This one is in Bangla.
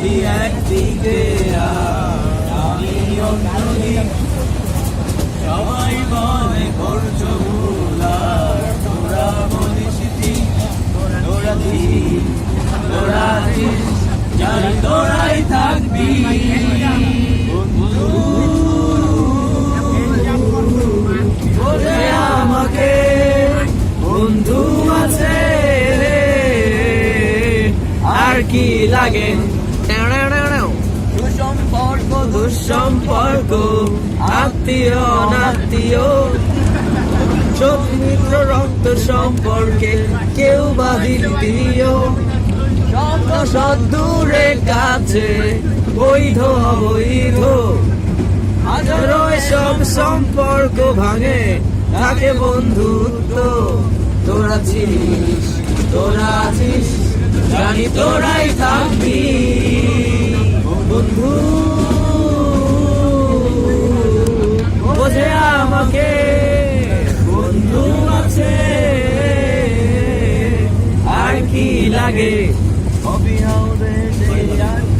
তুই সবাই মনে করছ ভুল আর তোরা বলিস থাকবি আমাকে বন্ধু আছে আর কি লাগে? দুঃসম্পর্ক আত্মীয়, অনাত্মীয়। চোখ মিত্র, রক্ত সম্পর্কে কেউ বা দিও। সদূরে কাছে, বৈধ, অবৈধ। হাজারো সব সম্পর্ক ভাঙে, থাকে বন্ধুত্ব। তোরা ছিস, তোরা আছিস জানি তোরাই থাকবি। বন্ধু বোঝে আমাকে বন্ধু আছে। আর কি লাগে? হবি আড্ডা